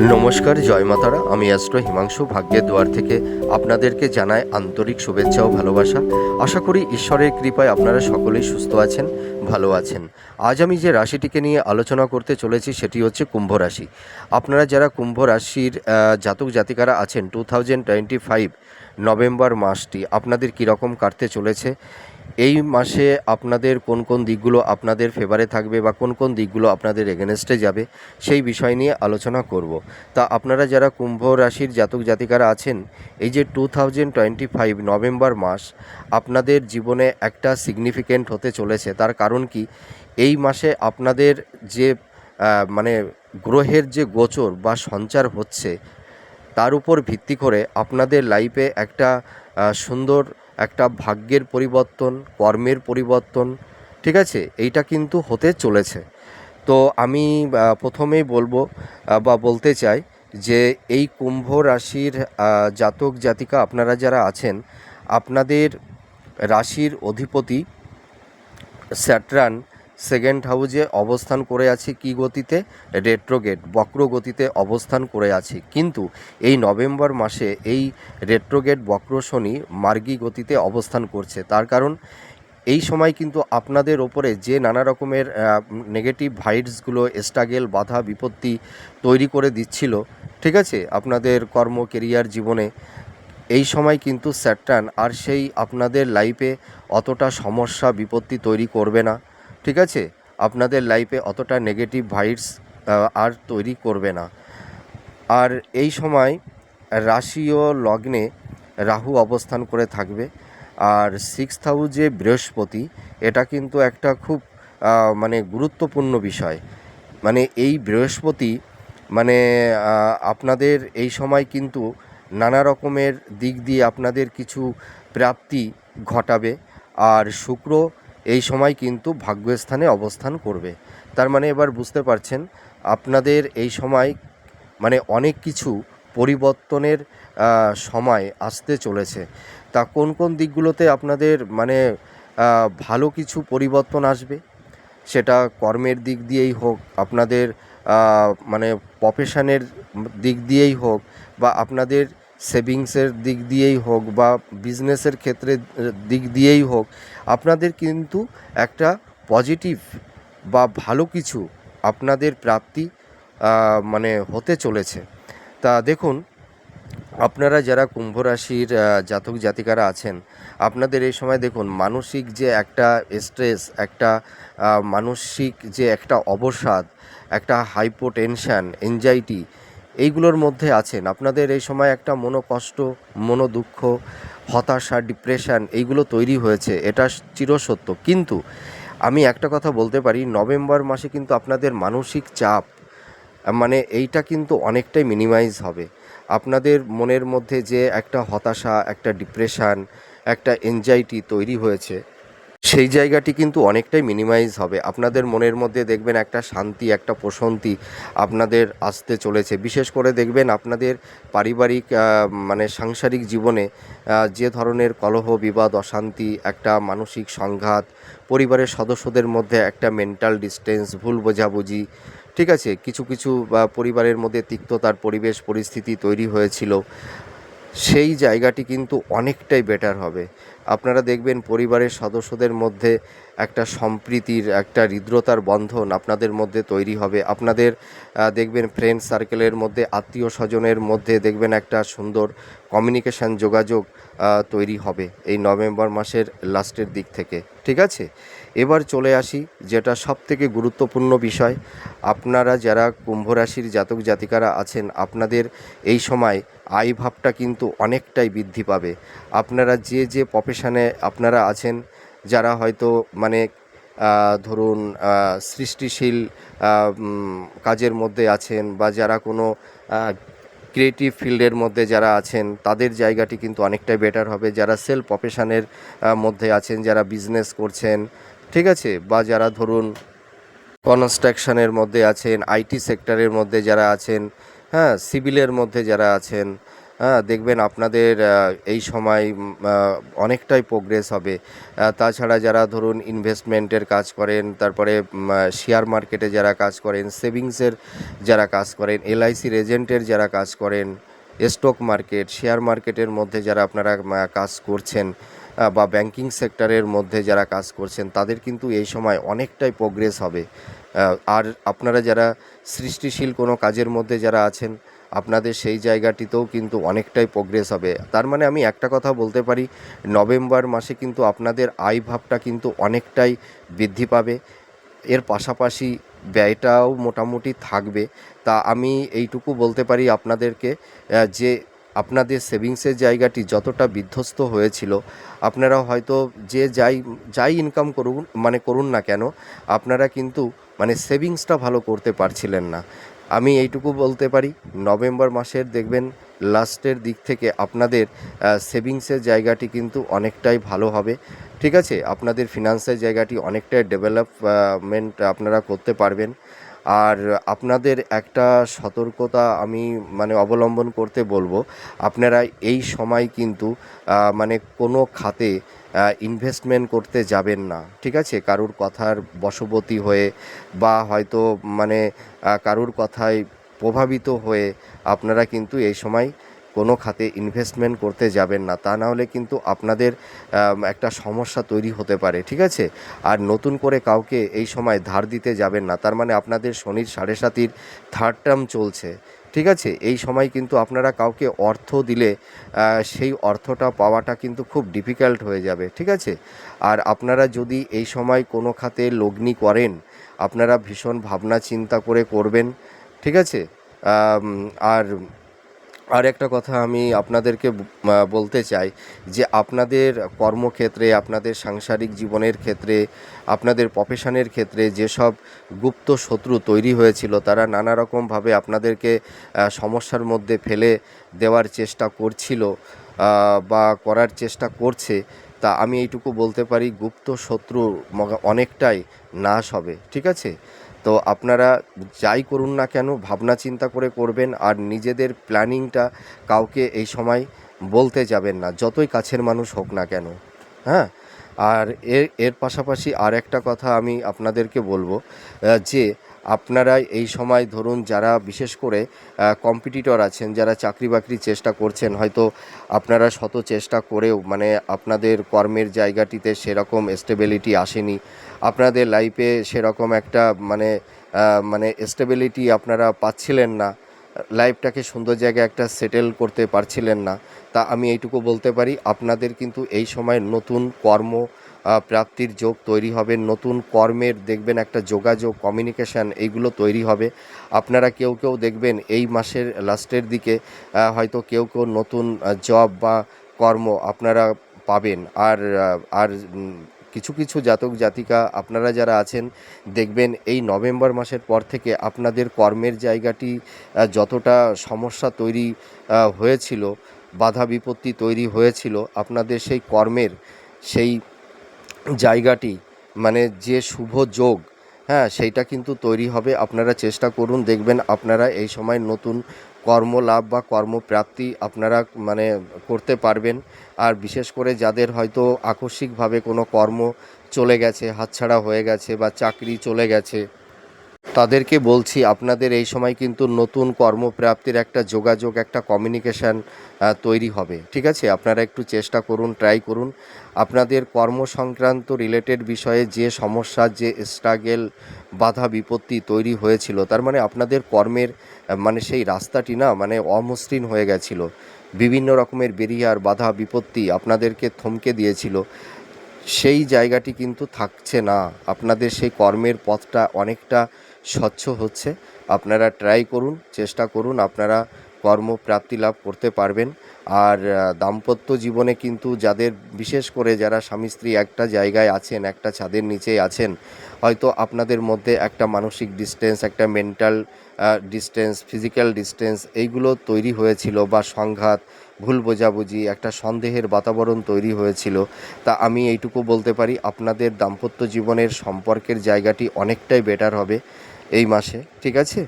নমস্কার, জয় মাতারা। আমি অ্যাস্ট্রো হিমাংশু ভাগ্যের দুয়ার থেকে আপনাদেরকে জানাই আন্তরিক শুভেচ্ছা ও ভালোবাসা। আশা করি ঈশ্বরের কৃপায় আপনারা সকলেই সুস্থ আছেন, ভালো আছেন। আজ আমি যে রাশিটিকে নিয়ে আলোচনা করতে চলেছি, সেটি হচ্ছে কুম্ভ রাশি। আপনারা যারা কুম্ভ রাশির জাতক জাতিকারা আছেন two thousand twenty five November মাসটি আপনাদের কীরকম কাটতে চলেছে? এই মাসে আপনাদের কোন কোন দিকগুলো আপনাদের ফেভারে থাকবে বা কোন কোন দিকগুলো আপনাদের এগেনস্টে যাবে, সেই বিষয় নিয়ে আলোচনা করব। তা আপনারা যারা কুম্ভ রাশির জাতক জাতিকারা আছেন, এই যে two thousand twenty five November মাস, আপনাদের জীবনে একটা সিগনিফিকেন্ট হতে চলেছে। তার কারণ কি? এই মাসে আপনাদের যে মানে গ্রহের যে গোচর বা সঞ্চার হচ্ছে, তার উপর ভিত্তি করে আপনাদের লাইফে একটা সুন্দর একটা ভাগ্যের পরিবর্তন, কর্মের পরিবর্তন, ঠিক আছে? এইটা কিন্তু হতে চলেছে। তো আমি প্রথমেই বলব বা বলতে চাই যে এই কুম্ভ রাশির জাতক, জাতিকা আপনারা যারা আছেন, আপনাদের রাশির অধিপতি স্যাটরান সেকেন্ড হাউজে অবস্থান করে আছে কি গতিতে? রেট্রোগেট বক্র গতিতে অবস্থান করে আছে। কিন্তু এই নভেম্বর মাসে এই রেট্রোগেট, বক্র শনি মার্গী গতিতে অবস্থান করছে। তার কারণ এই সময় কিন্তু আপনাদের ওপরে যে নানা রকমের নেগেটিভ ভাইবসগুলো স্ট্রাগেল বাধা, বিপত্তি তৈরি করে দিচ্ছিল, ঠিক আছে? আপনাদের কর্ম কেরিয়ার জীবনে এই সময় কিন্তু স্যাটার্ন আর সেই আপনাদের লাইফে অতটা সমস্যা, বিপত্তি তৈরি করবে না। ঠিক আছে? আপনাদের লাইফে অতটা নেগেটিভ ভাইবস আর তৈরি করবে না। আর এই সময় রাশি ও লগ্নে রাহু অবস্থান করে থাকবে। আর সিক্স হাউজে বৃহস্পতি, এটা কিন্তু একটা খুব মানে গুরুত্বপূর্ণ বিষয়। মানে এই বৃহস্পতি মানে আপনাদের এই সময় কিন্তু নানা রকমের দিক দিয়ে আপনাদের কিছু প্রাপ্তি ঘটাবে। আর শুক্র এই সময় কিন্তু ভাগ্যস্থানে অবস্থান করবে। তার মানে এবার বুঝতে পারছেন, আপনাদের এই সময় মানে অনেক কিছু পরিবর্তনের সময় আসতে চলেছে। তা কোন কোন দিকগুলোতে আপনাদের মানে ভালো কিছু পরিবর্তন আসবে? সেটা কর্মের দিক দিয়েই হোক, আপনাদের মানে প্রফেশনের দিক দিয়েই হোক, বা আপনাদের সেভিংসের দিক দিয়েই হোক বা বিজনেসের ক্ষেত্রে দিক দিয়েই হোক, আপনাদের কিন্তু একটা পজিটিভ বা ভালো কিছু আপনাদের প্রাপ্তি মানে হতে চলেছে। তা দেখুন, আপনারা যারা কুম্ভ রাশির জাতক জাতিকারা আছেন, আপনাদের এই সময় দেখুন, মানসিক যে একটা স্ট্রেস একটা মানসিক যে একটা অবসাদ, একটা হাইপোটেনশান এনজাইটি এইগুলোর মধ্যে আছেন। আপনাদের এই সময় একটা মনোকষ্ট, মনোদুঃখ, হতাশা ডিপ্রেশান এইগুলো তৈরি হয়েছে, এটা চিরসত্য। কিন্তু আমি একটা কথা বলতে পারি, নভেম্বর মাসে কিন্তু আপনাদের মানসিক চাপ মানে এইটা কিন্তু অনেকটাই মিনিমাইজ হবে। আপনাদের মনের মধ্যে যে একটা হতাশা, একটা ডিপ্রেশান একটা এনজাইটি তৈরি হয়েছে। সেই জায়গাটি কিন্তু অনেকটাই মিনিমাইজ হবে। আপনাদের মনের মধ্যে দেখবেন একটা শান্তি, একটা প্রশান্তি আপনাদের আসতে চলেছে। বিশেষ করে দেখবেন আপনাদের পারিবারিক মানে সাংসারিক জীবনে যে ধরনের কলহ, বিবাদ, অশান্তি, একটা মানসিক সংঘাত, পরিবারের সদস্যদের মধ্যে একটা মেন্টাল ডিস্টেন্স ভুল বোঝাবুঝি, ঠিক আছে? কিছু কিছু পরিবারের মধ্যে তিক্ততার পরিবেশ, পরিস্থিতি তৈরি হয়েছিল। সেই জায়গাটি কিন্তু অনেকটাই বেটার হবে। আপনারা দেখবেন পরিবারের সদস্যদের মধ্যে একটা সম্প্রীতির, একটা হৃদ্রতার বন্ধন আপনাদের মধ্যে তৈরি হবে। আপনাদের দেখবেন ফ্রেন্ড সার্কেলের মধ্যে, আত্মীয় স্বজনের মধ্যে দেখবেন একটা সুন্দর কমিউনিকেশান যোগাযোগ তৈরি হবে এই নভেম্বর মাসের লাস্টের দিক থেকে। ঠিক আছে? এবার চলে আসি, যেটা সব থেকে গুরুত্বপূর্ণ বিষয়। আপনারা যারা কুম্ভ রাশির জাতক জাতিকারা আছেন, আপনাদের এই সময় আয় ভাবটা কিন্তু অনেকটাই বৃদ্ধি পাবে। আপনারা যে যে প্রফেশনে আপনারা আছেন, যারা হয়তো মানে ধরুন সৃষ্টিশীল কাজের মধ্যে আছেন বা যারা কোনো ক্রিয়েটিভ ফিল্ডের মধ্যে যারা আছেন, তাদের জায়গাটি কিন্তু অনেকটাই বেটার হবে। যারা সেলফ প্রফেশনের মধ্যে আছেন, যারা বিজনেস করছেন, ঠিক আছে? বা যারা ধরুন কনস্ট্রাকশনের মধ্যে আছেন আইটি সেক্টরের মধ্যে যারা আছেন হ্যাঁ সিভিলের মধ্যে যারা আছেন হ্যাঁ দেখবেন আপনাদের এই সময় অনেকটাই প্রোগ্রেস হবে। তাছাড়া যারা ধরুন ইনভেস্টমেন্টের কাজ করেন, তারপরে শেয়ার মার্কেটে যারা কাজ করেন সেভিংসের যারা কাজ করেন এলআইসির এজেন্টের যারা কাজ করেন স্টক মার্কেট শেয়ার মার্কেটের মধ্যে যারা আপনারা কাজ করছেন বা ব্যাংকিং সেক্টরের মধ্যে যারা কাজ করছেন, তাদের কিন্তু এই সময় অনেকটাই প্রোগ্রেস হবে। আর আপনারা যারা সৃষ্টিশীল কোনো কাজের মধ্যে যারা আছেন, আপনাদের সেই জায়গাটিতেও কিন্তু অনেকটাই প্রোগ্রেস হবে। তার মানে আমি একটা কথা বলতে পারি, নভেম্বর মাসে কিন্তু আপনাদের আয় ভাবটা কিন্তু অনেকটাই বৃদ্ধি পাবে। এর পাশাপাশি ব্যয়টাও মোটামুটি থাকবে। তা আমি এইটুকু বলতে পারি আপনাদেরকে যে আপনাদের সেভিংসের জায়গাটি যতটা বিধ্বস্ত হয়েছিল, আপনারা হয়তো যে যাই যাই ইনকাম করুন মানে করুন না কেন, আপনারা কিন্তু মানে সেভিংসটা ভালো করতে পারছিলেন না। আমি এইটুকু বলতে পারি, নভেম্বর মাসের দেখবেন লাস্টের দিক থেকে আপনাদের সেভিংসের জায়গাটি কিন্তু অনেকটাই ভালো হবে। ঠিক আছে, আপনাদের ফিনান্সের জায়গাটি অনেকটাই ডেভেলপমেন্ট আপনারা করতে পারবেন। আর আপনাদের একটা সতর্কতা আমি মানে অবলম্বন করতে বলব, আপনারা এই সময় কিন্তু মানে কোনো খাতে ইনভেস্টমেন্ট করতে যাবেন না, ঠিক আছে? কারুর কথার বশবর্তী হয়ে বা হয়তো মানে কারুর কথায় প্রভাবিত হয়ে আপনারা কিন্তু এই সময় কোনো খাতে ইনভেস্টমেন্ট করতে যাবেন না। তা না হলে কিন্তু আপনাদের একটা সমস্যা তৈরি হতে পারে, ঠিক আছে? আর নতুন করে কাউকে এই সময় ধার দিতে যাবেন না। তার মানে আপনাদের শনির সাড়ে সাতির থার্ড টার্ম চলছে। ঠিক আছে? এই সময় কিন্তু আপনারা কাউকে অর্থ দিলে সেই অর্থটা পাওয়াটা কিন্তু খুব ডিফিকাল্ট হয়ে যাবে, ঠিক আছে? আর আপনারা যদি এই সময় কোনো খাতে লগ্নি করেন, আপনারা ভীষণ ভাবনা চিন্তা করে করবেন, ঠিক আছে? আর আর একটা কথা আমি আপনাদেরকে বলতে চাই যে আপনাদের কর্মক্ষেত্রে, আপনাদের সাংসারিক জীবনের ক্ষেত্রে, আপনাদের প্রফেশনের ক্ষেত্রে যেসব গুপ্ত শত্রু তৈরি হয়েছিল, তারা নানা রকমভাবে আপনাদেরকে সমস্যার মধ্যে ফেলে দেওয়ার চেষ্টা করছিল বা করার চেষ্টা করছে, তা আমি এইটুকু বলতে পারি, গুপ্ত শত্রু অনেকটাই নাশ হবে, ঠিক আছে? তো আপনারা যাই করুন না কেন, ভাবনা চিন্তা করে করবেন আর নিজেদের প্ল্যানিংটা কাউকে এই সময় বলতে যাবেন না, যতই কাছের মানুষ হোক না কেন। হ্যাঁ? আর এর এর পাশাপাশি আর একটা কথা আমি আপনাদেরকে বলব যে আপনারা এই সময় ধরুন যারা বিশেষ করে কম্পিটিটর আছেন, যারা চাকরি বাকরির চেষ্টা করছেন, হয়তো আপনারা শত চেষ্টা করেও মানে আপনাদের কর্মের জায়গাটিতে সেরকম স্টেবিলিটি আসেনি। আপনাদের লাইফে সেরকম একটা মানে মানে স্টেবিলিটি আপনারা পাচ্ছিলেন না। লাইফটাকে সুন্দর জায়গায় একটা সেটেল করতে পারছিলেন না। তা আমি এইটুকু বলতে পারি, আপনাদের কিন্তু এই সময় নতুন কর্ম প্রাপ্তির যোগ তৈরি হবে, নতুন কর্মের দেখবেন একটা যোগাযোগ কমিউনিকেশান এইগুলো তৈরি হবে। আপনারা কেউ কেউ দেখবেন এই মাসের লাস্টের দিকে হয়তো কেউ কেউ নতুন জব বা কর্ম আপনারা পাবেন। আর আর কিছু কিছু জাতক জাতিকা আপনারা যারা আছেন, দেখবেন এই নভেম্বর মাসের পর থেকে আপনাদের কর্মের জায়গাটি যতটা সমস্যা তৈরি হয়েছিল, বাধা বিপত্তি তৈরি হয়েছিল, আপনাদের সেই কর্মের সেই জায়গাটি মানে যে শুভ যোগ হ্যাঁ সেইটা কিন্তু তৈরি হবে। আপনারা চেষ্টা করুন, দেখবেন আপনারা এই সময় নতুন কর্মলাভ বা কর্মপ্রাপ্তি আপনারা মানে করতে পারবেন। আর বিশেষ করে যাদের হয়তো আকস্মিকভাবে কোনো কর্ম চলে গেছে, হাতছাড়া হয়ে গেছে বা চাকরি চলে গেছে, তাদেরকে বলছি, আপনাদের এই সময় কিন্তু নতুন কর্মপ্রাপ্তির একটা যোগাযোগ, একটা কমিউনিকেশান তৈরি হবে। ঠিক আছে? আপনারা একটু চেষ্টা করুন ট্রাই করুন। আপনাদের কর্ম সংক্রান্ত রিলেটেড বিষয়ে যে সমস্যা, যে স্ট্রাগেল বাধা বিপত্তি তৈরি হয়েছিল, তার মানে আপনাদের কর্মের মানে সেই রাস্তাটি না মানে অমসৃণ হয়ে গেছিল। বিভিন্ন রকমের বেরিয়ার, বাধা, বিপত্তি আপনাদেরকে থমকে দিয়েছিল। সেই জায়গাটি কিন্তু থাকছে না। আপনাদের সেই কর্মের পথটা অনেকটা স্বচ্ছ হচ্ছে। আপনারা ট্রাই করুন, চেষ্টা করুন, আপনারা কর্মপ্রাপ্তি লাভ করতে পারবেন। আর দাম্পত্য জীবনে কিন্তু যাদের, বিশেষ করে যারা স্বামী স্ত্রী একটা জায়গায় আছেন, একটা ছাদের নিচেই আছেন, হয়তো আপনাদের মধ্যে একটা মানসিক ডিস্টেন্স একটা মেন্টাল ডিস্টেন্স ফিজিক্যাল ডিস্টেন্স এইগুলো তৈরি হয়েছিল বা সংঘাত, ভুল বোঝাবুঝি, একটা সন্দেহের বাতাবরণ তৈরি হয়েছিল। তা আমি এইটুকু বলতে পারি, আপনাদের দাম্পত্য জীবনের সম্পর্কের জায়গাটি অনেকটাই বেটার হবে এই মাসে, ঠিক আছে?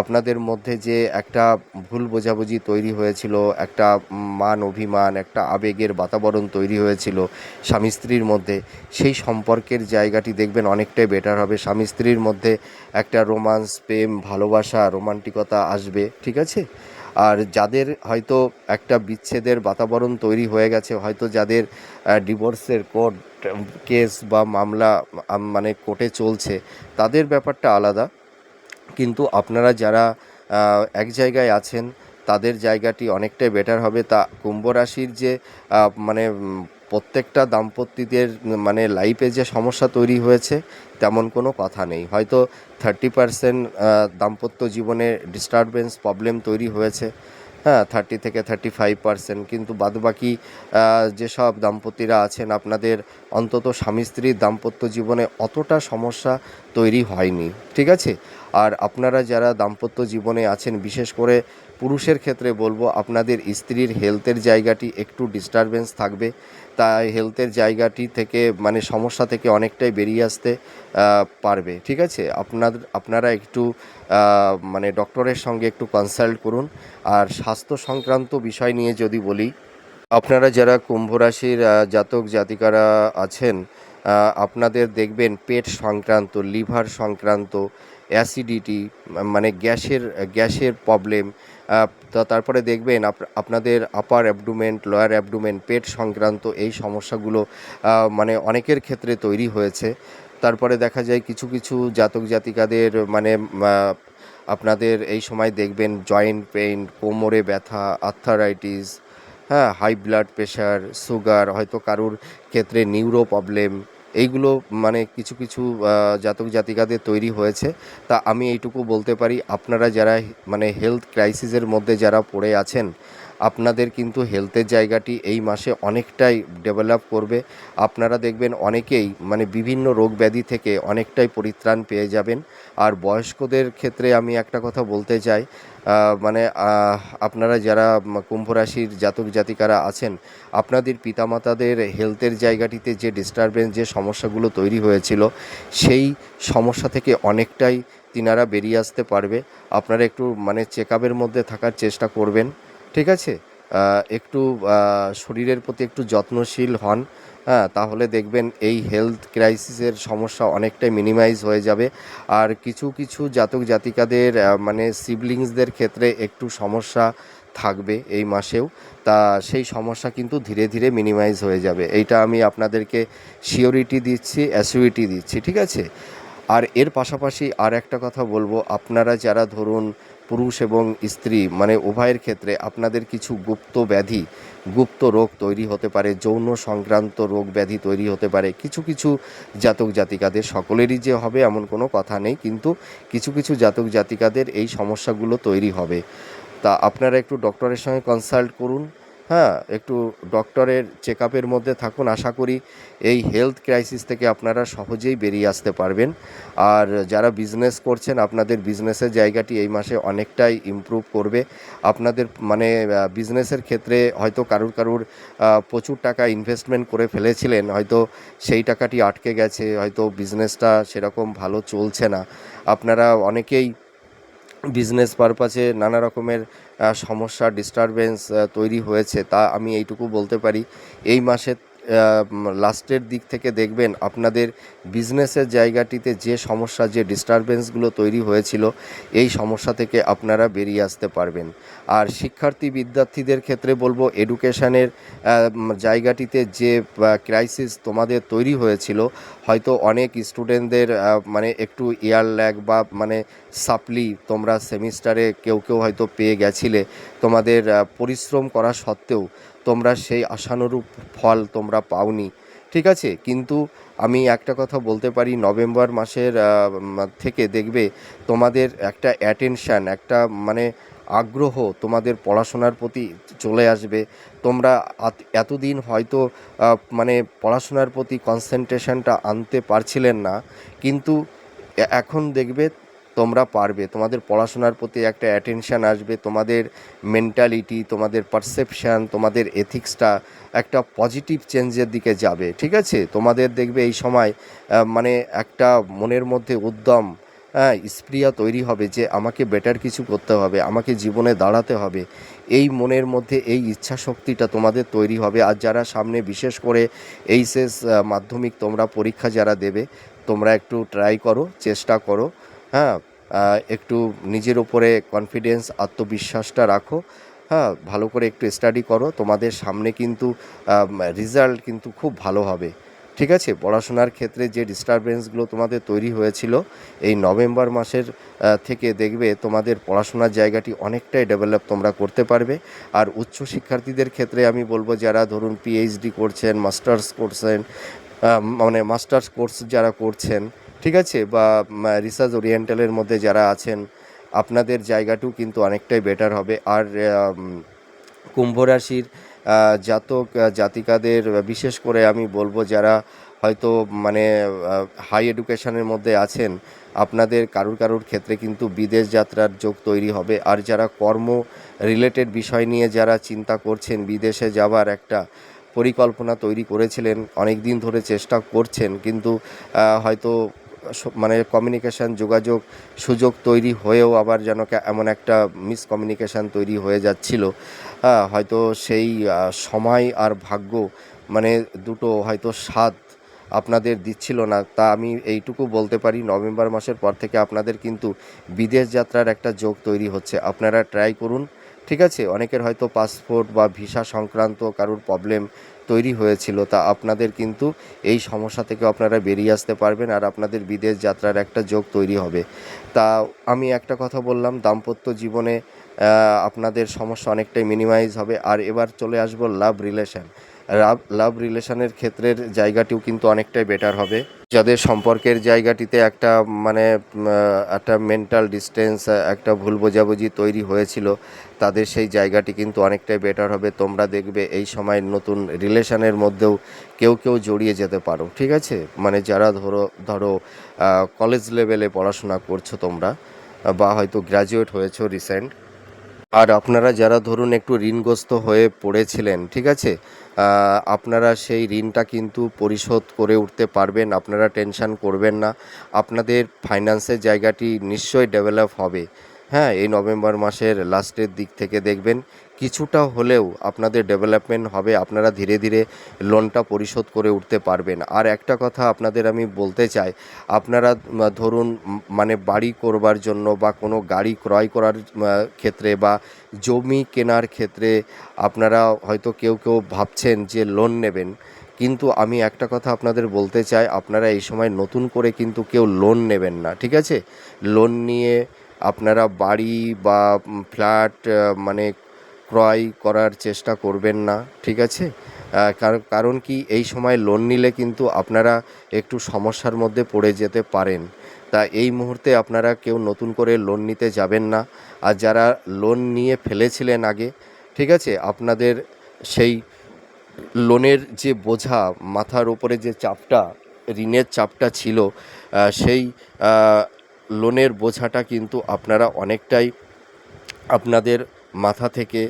আপনাদের মধ্যে যে একটা ভুল বোঝাবুঝি তৈরি হয়েছিল, একটা মান অভিমান, একটা আবেগের বাতাবরণ তৈরি হয়েছিল স্বামী স্ত্রীর মধ্যে, সেই সম্পর্কের জায়গাটি দেখবেন অনেকটাই বেটার হবে। স্বামী স্ত্রীর মধ্যে একটা রোমান্স প্রেম, ভালোবাসা রোমান্টিকতা আসবে, ঠিক আছে? আর যাদের হয়তো একটা বিচ্ছেদের বাতাবরণ তৈরি হয়ে গেছে, হয়তো যাদের ডিভোর্সের কোর্ট কেস বা মামলা মানে কোর্টে চলছে, তাদের ব্যাপারটা আলাদা। কিন্তু আপনারা যারা এক জায়গায় আছেন, তাদের জায়গাটি অনেকটাই বেটার হবে। তা কুম্ভ রাশির যে মানে প্রত্যেকটা দাম্পত্যদের মানে লাইফে যে সমস্যা তৈরি হয়েছে, তেমন কোনো কথা নেই। হয়তো থার্টি পারসেন্ট দাম্পত্য জীবনে ডিস্টারবেন্স প্রবলেম তৈরি হয়েছে হ্যাঁ থার্টি থেকে থার্টি ফাইভ পার্সেন্ট কিন্তু বাদবাকি যেসব দাম্পত্যরা আছেন, আপনাদের অন্তত স্বামী স্ত্রীর দাম্পত্য জীবনে অতটা সমস্যা তৈরি হয়নি, ঠিক আছে? আর আপনারা যারা দাম্পত্য জীবনে আছেন, বিশেষ করে পুরুষের ক্ষেত্রে বলব, আপনাদের স্ত্রীর হেলথের জায়গাটি একটু ডিস্টারবেন্স থাকবে। তাই হেলথের জায়গাটি থেকে মানে সমস্যা থেকে অনেকটাই বেরিয়ে আসতে পারবে, ঠিক আছে? আপনাদের আপনারা একটু মানে ডক্টরের সঙ্গে একটু কনসাল্ট করুন। আর স্বাস্থ্য সংক্রান্ত বিষয় নিয়ে যদি বলি, আপনারা যারা কুম্ভ রাশির জাতক জাতিকারা আছেন আপনাদের দেখবেন পেট সংক্রান্ত, লিভার সংক্রান্ত, অ্যাসিডিটি মানে গ্যাসের গ্যাসের প্রবলেম তারপরে দেখবেন আপনাদের আপার অ্যাবডুমেন্ট লয়ার অ্যাবডুমেন্ট পেট সংক্রান্ত এই সমস্যাগুলো মানে অনেকের ক্ষেত্রে তৈরি হয়েছে। তারপরে দেখা যায় কিছু কিছু জাতক জাতিকাদের মানে আপনাদের এই সময় দেখবেন জয়েন্ট পেইন, কোমরে ব্যথা, আর্থারাইটিস হ্যাঁ হাই ব্লাড প্রেশার, সুগার, হয়তো কারুর ক্ষেত্রে নিউরো প্রবলেম এইগুলো মানে কিছু কিছু জাতক জাতিকাদের তৈরি হয়েছে। তা আমি এইটুকু বলতে পারি, আপনারা যারা মানে হেলথ ক্রাইসিসের মধ্যে যারা পড়ে আছেন, আপনাদের কিন্তু হেলথের জায়গাটি এই মাসে অনেকটাই ডেভেলপ করবে। আপনারা দেখবেন অনেকেই মানে বিভিন্ন রোগ ব্যাধি থেকে অনেকটাই পরিত্রাণ পেয়ে যাবেন। আর বয়স্কদের ক্ষেত্রে আমি একটা কথা বলতে চাই মানে আপনারা যারা কুম্ভ রাশির জাতক জাতিকারা আছেন, আপনাদের পিতামাতাদের হেলথের জায়গাটিতে যে ডিস্টারবেন্স যে সমস্যাগুলো তৈরি হয়েছিল, সেই সমস্যা থেকে অনেকটাই তিনারা বেরিয়ে আসতে পারবে। আপনারা একটু মানে চেক মধ্যে থাকার চেষ্টা করবেন, ঠিক আছে? একটু শরীরের প্রতি একটু যত্নশীল হন হ্যাঁ তাহলে দেখবেন এই হেলথ ক্রাইসিসের সমস্যা অনেকটাই মিনিমাইজ হয়ে যাবে। আর কিছু কিছু জাতক জাতিকাদের মানে সিবলিংসদের ক্ষেত্রে একটু সমস্যা থাকবে এই মাসেও। তা সেই সমস্যা কিন্তু ধীরে ধীরে মিনিমাইজ হয়ে যাবে। এইটা আমি আপনাদেরকে শিওরিটি দিচ্ছি অ্যাসিউরিটি দিচ্ছি, ঠিক আছে? আর এর পাশাপাশি আর একটা কথা বলব। আপনারা যারা ধরুন পুরুষ এবং স্ত্রী মানে উভয়ের ক্ষেত্রে আপনাদের কিছু গুপ্ত ব্যাধি, গুপ্ত রোগ তৈরি হতে পারে, যৌন সংক্রান্ত রোগ ব্যাধি তৈরি হতে পারে, কিছু কিছু জাতক জাতিকাদের, সকলেরই যে হবে এমন কোনো কথা নেই, কিন্তু কিছু কিছু জাতক জাতিকাদের এই সমস্যাগুলো তৈরি হবে। তা আপনারা একটু ডক্টরের সঙ্গে কনসাল্ট করুন। হ্যাঁ একটু ডক্টরের চেক আপের মধ্যে থাকুন। আশা করি এই হেলথ ক্রাইসিস থেকে আপনারা সহজেই বেরিয়ে আসতে পারবেন। আর যারা বিজনেস করছেন, আপনাদের বিজনেসের জায়গাটি এই মাসে অনেকটাই ইমপ্রুভ করবে। আপনাদের মানে বিজনেসের ক্ষেত্রে হয়তো কারুর কারুর প্রচুর টাকা ইনভেস্টমেন্ট করে ফেলেছিলেন। হয়তো সেই টাকাটি আটকে গেছে, হয়তো বিজনেসটা সেরকম ভালো চলছে না। আপনারা অনেকেই বিজনেস পারপাসে নানা রকমের সমস্যা ডিস্টারবেন্স তৈরি হয়েছে, তা আমি এইটুকু বলতে পারি। এই মাসের লাস্টের দিক থেকে দেখবেন আপনাদের বিজনেসের জায়গাটিতে যে সমস্যা, যে ডিস্টারবেন্সগুলো তৈরি হয়েছিল, এই সমস্যা থেকে আপনারা বেরিয়ে আসতে পারবেন। আর শিক্ষার্থী বিদ্যার্থীদের ক্ষেত্রে বলব এডুকেশানের জায়গাটিতে যে ক্রাইসিস তোমাদের তৈরি হয়েছিল, হয়তো অনেক স্টুডেন্টদের মানে একটু ইয়ার ল্যাগ বা মানে সাপ্লি তোমরা সেমিস্টারে কেউ কেউ হয়তো পেয়ে গেছিলে। তোমাদের পরিশ্রম করা সত্ত্বেও তোমরা সেই আশানুরূপ ফল তোমরা পাওনি। ঠিক আছে? কিন্তু আমি একটা কথা বলতে পারি, নভেম্বর মাসের থেকে দেখবে তোমাদের একটা অ্যাটেনশান একটা মানে আগ্রহ তোমাদের পড়াশোনার প্রতি চলে আসবে। তোমরা এতদিন হয়তো মানে পড়াশোনার প্রতি কনসেন্ট্রেশনটা আনতে পারছিলেন না, কিন্তু এখন দেখবে তোমরা পারবে। তোমাদের পড়াশোনার প্রতি একটা অ্যাটেনশান আসবে, তোমাদের মেন্টালিটি তোমাদের পারসেপশান তোমাদের এথিক্সটা একটা পজিটিভ চেঞ্জের দিকে যাবে। ঠিক আছে? তোমাদের দেখবে এই সময় মানে একটা মনের মধ্যে উদ্যম স্প্রিয়া তৈরি হবে যে আমাকে বেটার কিছু করতে হবে, আমাকে জীবনে দাঁড়াতে হবে। এই মনের মধ্যে এই ইচ্ছা শক্তিটা তোমাদের তৈরি হবে। আর যারা সামনে বিশেষ করে এইচএস মাধ্যমিক তোমরা পরীক্ষা যারা দেবে, তোমরা একটু ট্রাই করো, চেষ্টা করো হ্যাঁ? একটু নিজের উপরে কনফিডেন্স আত্মবিশ্বাসটা রাখো হ্যাঁ? ভালো করে একটু স্টাডি করো। তোমাদের সামনে কিন্তু রেজাল্ট কিন্তু খুব ভালো হবে। ঠিক আছে, পড়াশোনার ক্ষেত্রে যে ডিস্টারবেন্সগুলো তোমাদের তৈরি হয়েছিল, এই নভেম্বর মাসের থেকে দেখবে তোমাদের পড়াশোনার জায়গাটি অনেকটাই ডেভেলপ তোমরা করতে পারবে। আর উচ্চ শিক্ষার্থীদের ক্ষেত্রে আমি বলব, যারা ধরুন পিএইচডি করছেন মাস্টার্স করছেন মানে মাস্টার্স কোর্স যারা করছেন, ঠিক আছে, বা রিসার্চ ওরিয়েন্টালের মধ্যে যারা আছেন, আপনাদের জায়গাটিও কিন্তু অনেকটাই বেটার হবে। আর কুম্ভ রাশির জাতক জাতিকাদের বিশেষ করে আমি বলব যারা হয়তো মানে হাই এডুকেশনের মধ্যে আছেন, আপনাদের কারুর কারুর ক্ষেত্রে কিন্তু বিদেশ যাত্রার যোগ তৈরি হবে। আর যারা কর্ম রিলেটেড বিষয় নিয়ে যারা চিন্তা করছেন, বিদেশে যাবার একটা পরিকল্পনা তৈরি করেছিলেন অনেক দিন ধরে চেষ্টা করছেন, কিন্তু হয়তো মানে কমিউনিকেশান যোগাযোগ সুযোগ তৈরি হয়েও আবার যেন এমন একটা মিসকমিউনিকেশান তৈরি হয়ে যাচ্ছিল। হ্যাঁ হয়তো সেই সময় আর ভাগ্য মানে দুটো হয়তো স্বাদ আপনাদের দিচ্ছিল না। তা আমি এইটুকু বলতে পারি, নভেম্বর মাসের পর থেকে আপনাদের কিন্তু বিদেশ যাত্রার একটা যোগ তৈরি হচ্ছে। আপনারা ট্রাই করুন, ঠিক আছে? অনেকের হয়তো পাসপোর্ট বা ভিসা সংক্রান্ত কারোর প্রবলেম তৈরি হয়েছিল, তা আপনাদের কিন্তু এই সমস্যা থেকে আপনারা বেরিয়ে আসতে পারবেন আর আপনাদের বিদেশ যাত্রার একটা যোগ তৈরি হবে। তা আমি একটা কথা বললাম, দাম্পত্য জীবনে আপনাদের সমস্যা অনেকটাই মিনিমাইজ হবে। আর এবার চলে আসব লাভ রিলেশান লাভ লাভ রিলেশনের ক্ষেত্রের জায়গাটিও কিন্তু অনেকটাই বেটার হবে। যাদের সম্পর্কের জায়গাটিতে একটা মানে একটা মেন্টাল ডিস্টেন্স একটা ভুল বোঝাবুঝি তৈরি হয়েছিল, তাদের সেই জায়গাটি কিন্তু অনেকটাই বেটার হবে। তোমরা দেখবে এই সময় নতুন রিলেশনের মধ্যেও কেউ কেউ জড়িয়ে যেতে পারো। ঠিক আছে? মানে যারা ধরো ধরো কলেজ লেভেলে পড়াশোনা করছ তোমরা, বা হয়তো গ্র্যাজুয়েট হয়েছো রিসেন্ট আর আপনারা যারা ধরুন একটু ঋণগ্রস্ত হয়ে পড়েছিলেন, ঠিক আছে? আপনারা সেই ঋণটা কিন্তু পরিশোধ করে উঠতে পারবেন, আপনারা টেনশন করবেন না। আপনাদের ফাইন্যান্সের জায়গাটি নিশ্চয়ই ডেভেলপ হবে। হ্যাঁ এই নভেম্বর মাসের লাস্টের দিক থেকে দেখবেন কিছুটা হলেও আপনাদের ডেভেলপমেন্ট হবে, আপনারা ধীরে ধীরে লোনটা পরিশোধ করে উঠতে পারবেন। আর একটা কথা আপনাদের আমি বলতে চাই, আপনারা ধরুন মানে বাড়ি করবার জন্য বা কোনো গাড়ি ক্রয় করার ক্ষেত্রে বা জমি কেনার ক্ষেত্রে আপনারা হয়তো কেউ কেউ ভাবছেন যে লোন নেবেন। কিন্তু আমি একটা কথা আপনাদের বলতে চাই, আপনারা এই সময় নতুন করে কিন্তু কেউ লোন নেবেন না, ঠিক আছে? লোন নিয়ে আপনারা বাড়ি বা ফ্ল্যাট মানে ক্রয় করার চেষ্টা করবেন না, ঠিক আছে? কারণ কি, এই সময় লোন নিলে কিন্তু আপনারা একটু সমস্যার মধ্যে পড়ে যেতে পারেন। তা এই মুহূর্তে আপনারা কেউ নতুন করে লোন নিতে যাবেন না। আর যারা লোন নিয়ে ফেলেছিলেন আগে, ঠিক আছে? আপনাদের সেই লোনের যে বোঝা, মাথার ওপরে যে চাপটা, ঋণের চাপটা ছিল সেই লোনের বোঝাটা কিন্তু আপনারা অনেকটাই আপনাদের মাথা থেকে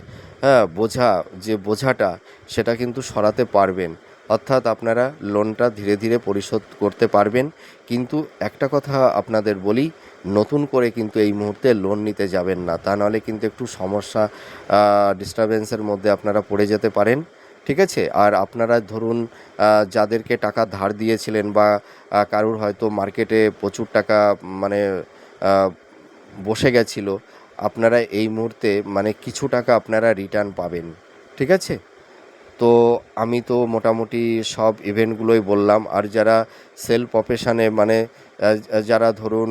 হ্যাঁ বোঝা, যে বোঝাটা সেটা কিন্তু সরাতে পারবেন। অর্থাৎ আপনারা লোনটা ধীরে ধীরে পরিশোধ করতে পারবেন। কিন্তু একটা কথা আপনাদের বলি, নতুন করে কিন্তু এই মুহূর্তে লোন নিতে যাবেন না। তা নাহলে কিন্তু একটু সমস্যা ডিস্টারবেন্সের মধ্যে আপনারা পড়ে যেতে পারেন। ঠিক আছে? আর আপনারা ধরুন যাদেরকে টাকা ধার দিয়েছিলেন বা কারুর হয়তো মার্কেটে প্রচুর টাকা মানে বসে গেছিল, আপনারা এই মুহূর্তে মানে কিছু টাকা আপনারা রিটার্ন পাবেন, ঠিক আছে? তো আমি তো মোটামুটি সব ইভেন্টগুলোই বললাম, আর যারা সেল প্রফেশনে মানে যারা ধরুন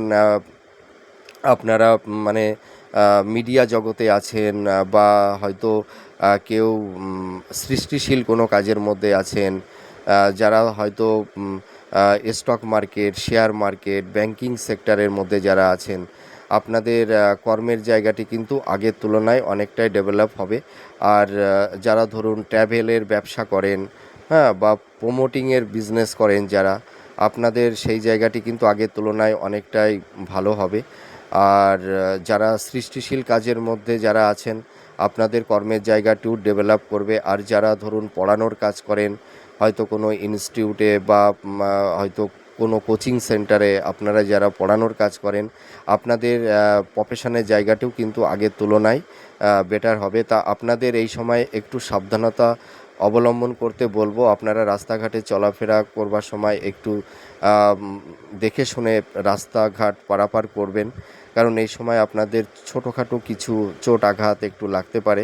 আপনারা মানে মিডিয়া জগতে আছেন বা হয়তো কেউ সৃষ্টিশীল কোনো কাজের মধ্যে আছেন যারা হয়তো stock market share market banking সেক্টরের মধ্যে যারা আছেন, আপনাদের কর্মের জায়গাটি কিন্তু আগের তুলনায় অনেকটাই ডেভেলপ হবে। আর যারা ধরুন ট্র্যাভেলের ব্যবসা করেন হ্যাঁ বা প্রোমোটিংয়ের বিজনেস করেন যারা, আপনাদের সেই জায়গাটি কিন্তু আগের তুলনায় অনেকটাই ভালো হবে। আর যারা সৃষ্টিশীল কাজের মধ্যে যারা আছেন, আপনাদের কর্মের জায়গাটিও ডেভেলপ করবে। আর যারা ধরুন পড়ানোর কাজ করেন, হয়তো কোনো ইনস্টিটিউটে বা হয়তো কোনো কোচিং সেন্টারে আপনারা যারা পড়ানোর কাজ করেন, আপনাদের প্রফেশনের জায়গাটিও কিন্তু আগের তুলনায় বেটার হবে। তা আপনাদের এই সময় একটু সাবধানতা অবলম্বন করতে বলব। আপনারা রাস্তাঘাটে চলাফেরা করবার সময় একটু দেখে শুনে রাস্তাঘাট পারাপার করবেন। কারণ এই সময় আপনাদের ছোটোখাটো কিছু চোট আঘাত একটু লাগতে পারে।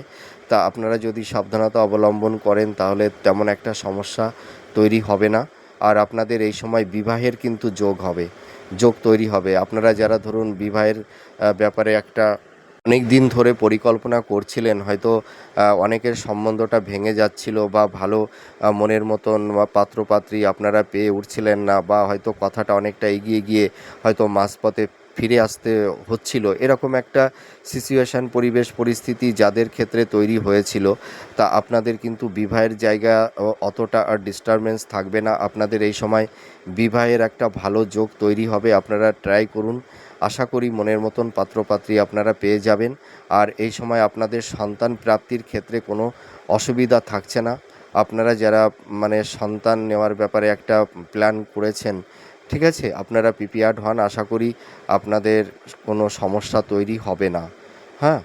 তা আপনারা যদি সাবধানতা অবলম্বন করেন, তাহলে তেমন একটা সমস্যা তৈরি হবে না। আর আপনাদের এই সময় বিবাহের কিন্তু যোগ হবে। যোগ তৈরি হবে। আপনারা যারা ধরুন বিবাহের ব্যাপারে একটা অনেক দিন ধরে পরিকল্পনা করছিলেন, হয়তো অনেকের সম্বন্ধটা ভেঙে যাচ্ছিল বা ভালো মনের মতন বা পাত্রপাত্রী আপনারা পেয়ে উঠছিলেন না বা হয়তো কথাটা অনেকটা এগিয়ে গিয়ে হয়তো মাঝপথে ফিরে আসতে হচ্ছিল। এরকম একটা সিচুয়েশান পরিবেশ, পরিস্থিতি যাদের ক্ষেত্রে তৈরি হয়েছিল, তা আপনাদের কিন্তু বিবাহের জায়গা অতটা আর ডিস্টারবেন্স থাকবে না। আপনাদের এই সময় বিবাহের একটা ভালো যোগ তৈরি হবে। আপনারা ট্রাই করুন। আশা করি মনের মতন পাত্রপাত্রী আপনারা পেয়ে যাবেন। আর এই সময় আপনাদের সন্তান প্রাপ্তির ক্ষেত্রে কোনো অসুবিধা থাকছে না। আপনারা যারা মানে সন্তান নেওয়ার ব্যাপারে একটা প্ল্যান করেছেন, ঠিক আছে? আপনারা প্রিপেয়ার্ড হন। আশা করি আপনাদের কোনো সমস্যা তৈরি হবে না। হ্যাঁ?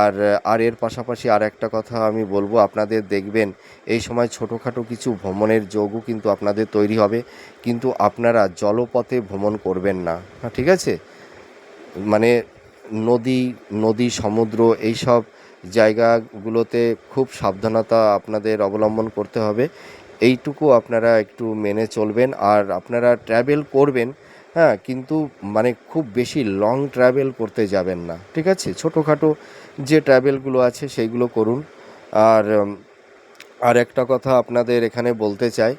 আর আর এর পাশাপাশি আর একটা কথা আমি বলব, আপনাদের দেখবেন এই সময় ছোটোখাটো কিছু ভ্রমণের যোগও কিন্তু আপনাদের তৈরি হবে। কিন্তু আপনারা জলপথে ভ্রমণ করবেন না। হ্যাঁ ঠিক আছে? মানে নদী নদী, সমুদ্র এইসব জায়গাগুলোতে খুব সাবধানতা আপনাদের অবলম্বন করতে হবে। এইটুকু আপনারা একটু মেনে চলবেন আর আপনারা ট্র্যাভেল করবেন হ্যাঁ কিন্তু মানে খুব বেশি লং ট্রাভেল করতে যাবেন না, ঠিক আছে? ছোটোখাটো যে ট্রাভেলগুলো আছে সেইগুলো করুন। আর আর একটা কথা আপনাদের এখানে বলতে চাই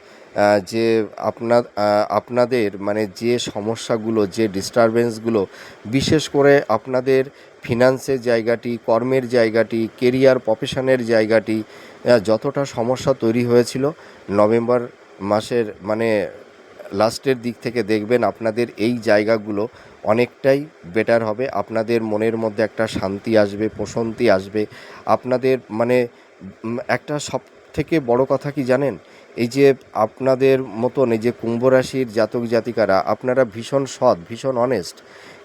যে আপনার আপনাদের মানে যে সমস্যাগুলো, যে ডিস্টারবেন্সগুলো বিশেষ করে আপনাদের ফিনান্সের জায়গাটি, কর্মের জায়গাটি কেরিয়ার প্রফেশনের জায়গাটি যতটা সমস্যা তৈরি হয়েছিল, নভেম্বর মাসের মানে লাস্টের দিক থেকে দেখবেন আপনাদের এই জায়গাগুলো অনেকটাই বেটার হবে। আপনাদের মনের মধ্যে একটা শান্তি আসবে, প্রশান্তি আসবে। আপনাদের মানে একটা সব থেকে বড় কথা কি জানেন? এই যে আপনাদের মতন এই যে কুম্ভ রাশির জাতক জাতিকারা, আপনারা ভীষণ সৎ, ভীষণ অনেস্ট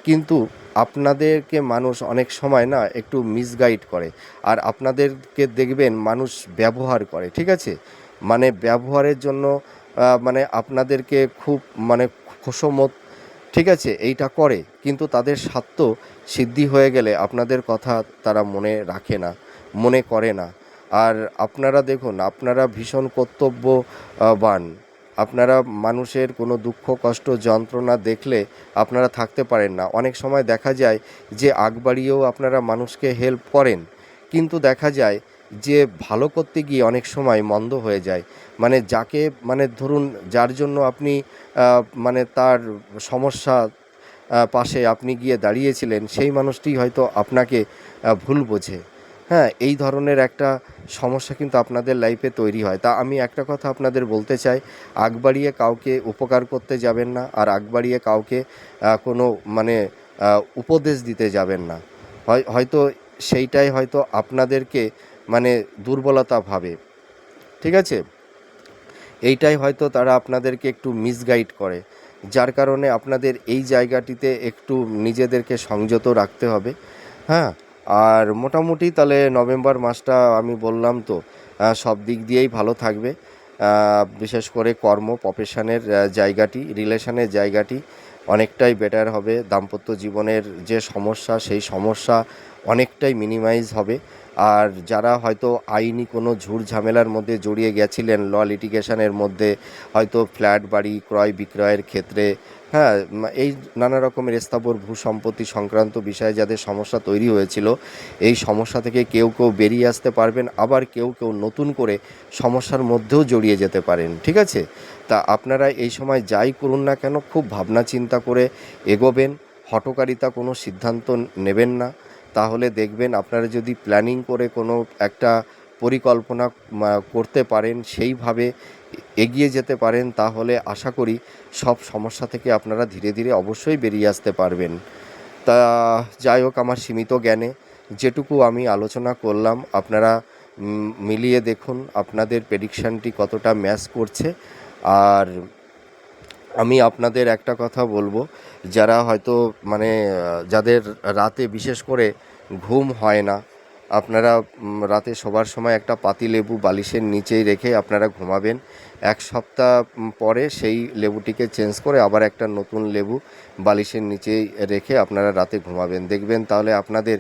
কিন্তু আপনাদেরকে মানুষ অনেক সময় না একটু মিসগাইড করে। আর আপনাদেরকে দেখবেন মানুষ ব্যবহার করে, ঠিক আছে? মানে ব্যবহারের জন্য মানে আপনাদেরকে খুব মানে খোসমত ঠিক আছে? এইটা করে, কিন্তু তাদের স্বার্থ সিদ্ধি হয়ে গেলে আপনাদের কথা তারা মনে রাখে না, মনে করে না। আর আপনারা দেখুন, আপনারা ভীষণ কর্তব্যবান। আপনারা মানুষের কোনো দুঃখ, কষ্ট, যন্ত্রণা দেখলে আপনারা থাকতে পারেন না। অনেক সময় দেখা যায় যে আগ বাড়িয়েও আপনারা মানুষকে হেল্প করেন, কিন্তু দেখা যায় যে ভালো করতে গিয়ে অনেক সময় মন্দ হয়ে যায়। মানে যাকে মানে ধরুন যার জন্য আপনি মানে তার সমস্যা পাশে আপনি গিয়ে দাঁড়িয়েছিলেন, সেই মানুষটি হয়তো আপনাকে ভুল বোঝে। হ্যাঁ এই ধরনের একটা সমস্যা কিন্তু আপনাদের লাইফে তৈরি হয়। তা আমি একটা কথা আপনাদের বলতে চাই আগ বাড়িয়ে কাউকে উপকার করতে যাবেন না আর আগ বাড়িয়ে কাউকে কোনো মানে উপদেশ দিতে যাবেন না। হয়, হয়তো সেইটাই হয়তো আপনাদেরকে মানে দুর্বলতা ভাবে। ঠিক আছে? এইটাই হয়তো তারা আপনাদেরকে একটু মিসগাইড করে, যার কারণে আপনাদের এই জায়গাটিতে একটু নিজেদেরকে সংযত রাখতে হবে। হ্যাঁ? আর মোটামুটি তাহলে নভেম্বর মাসটা আমি বললাম তো সব দিক দিয়েই ভালো থাকবে। বিশেষ করে কর্ম প্রফেশনের জায়গাটি রিলেশনের জায়গাটি অনেকটাই বেটার হবে। দাম্পত্য জীবনের যে সমস্যা, সেই সমস্যা অনেকটাই মিনিমাইজ হবে। আর যারা হয়তো আইনি কোনো ঝুট ঝামেলার মধ্যে জড়িয়ে গেছিলেন ল লিটিগেশনের মধ্যে হয়তো ফ্ল্যাট বাড়ি ক্রয় বিক্রয়ের ক্ষেত্রে হ্যাঁ এই নানা রকমের স্থাবর ভূ সম্পত্তি সংক্রান্ত বিষয়ে যাদের সমস্যা তৈরি হয়েছিল, এই সমস্যা থেকে কেউ কেউ বেরিয়ে আসতে পারবেন, আবার কেউ কেউ নতুন করে সমস্যার মধ্যেও জড়িয়ে যেতে পারেন, ঠিক আছে? তা আপনারা এই সময় যাই করুন না কেন, খুব ভাবনা চিন্তা করে এগোবেন হটকারিতা কোনো সিদ্ধান্ত নেবেন না। তাহলে দেখবেন আপনারা যদি প্ল্যানিং করে কোনো একটা পরিকল্পনা করতে পারেন, সেইভাবে এগিয়ে যেতে পারেন, তাহলে আশা করি সব সমস্যা থেকে আপনারা ধীরে ধীরে অবশ্যই বেরিয়ে আসতে পারবেন। তা যাই হোক, আমার সীমিত জ্ঞানে যেটুকু আমি আলোচনা করলাম, আপনারা মিলিয়ে দেখুন আপনাদের প্রেডিকশানটি কতটা ম্যাচ করছে। আর আমি আপনাদের একটা কথা বলব, যারা হয়তো মানে যাদের রাতে বিশেষ করে ঘুম হয় না আপনারা রাতে শোবার সময় একটা পাতি লেবু বালিশের নিচেই রেখে আপনারা ঘুমাবেন। এক সপ্তাহ পরে সেই লেবুটিকে চেঞ্জ করে আবার একটা নতুন লেবু বালিশের নিচেই রেখে আপনারা রাতে ঘুমাবেন। দেখবেন তাহলে আপনাদের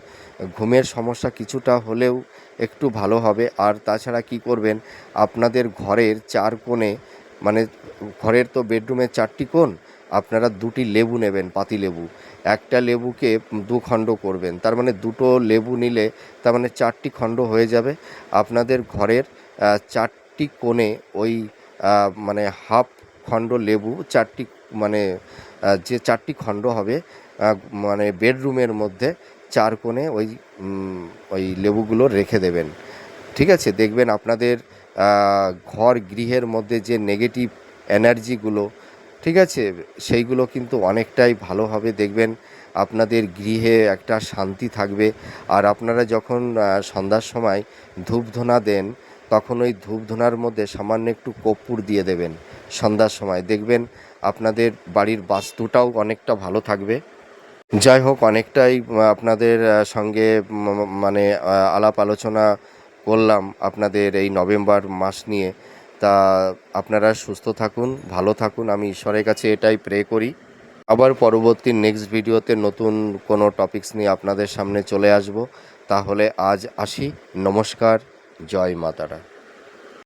ঘুমের সমস্যা কিছুটা হলেও একটু ভালো হবে। আর তাছাড়া কি করবেন, আপনাদের ঘরের চার কোণে মানে ঘরের তো বেডরুমের চারটি কোণ, আপনারা দুটি লেবু নেবেন, পাতি লেবু। একটা লেবুকে দু খণ্ড করবেন। তার মানে দুটো লেবু নিলে তার মানে চারটি খণ্ড হয়ে যাবে। আপনাদের ঘরের চারটি কোণে ওই মানে হাফ খণ্ড লেবু, চারটি মানে যে চারটি খণ্ড হবে মানে বেডরুমের মধ্যে, চার কোণে ওই ওই লেবুগুলো রেখে দেবেন। ঠিক আছে? দেখবেন আপনাদের ঘর গৃহের মধ্যে যে নেগেটিভ এনার্জিগুলো ঠিক আছে, সেইগুলো কিন্তু অনেকটাই ভালোভাবে দেখবেন। আপনাদের গৃহে একটা শান্তি থাকবে। আর আপনারা যখন সন্ধ্যার সময় ধূপধুনা দেন, তখন ওই ধূপধুনার মধ্যে সামান্য একটু কর্পূর দিয়ে দেবেন সন্ধ্যার সময়। দেখবেন আপনাদের বাড়ির বাস্তুটাও অনেকটা ভালো থাকবে। যাই হোক, অনেকটাই আপনাদের সঙ্গে মানে আলাপ আলোচনা করলাম আপনাদের এই নভেম্বর মাস নিয়ে। তা আপনারা সুস্থ থাকুন, ভালো থাকুন। আমি ঈশ্বরের কাছে এটাই প্রে করি। আবার পরবর্তী নেক্সট ভিডিওতে নতুন কোনো টপিকস নিয়ে আপনাদের সামনে চলে আসব। তাহলে আজ আসি। নমস্কার। জয় মাতারা।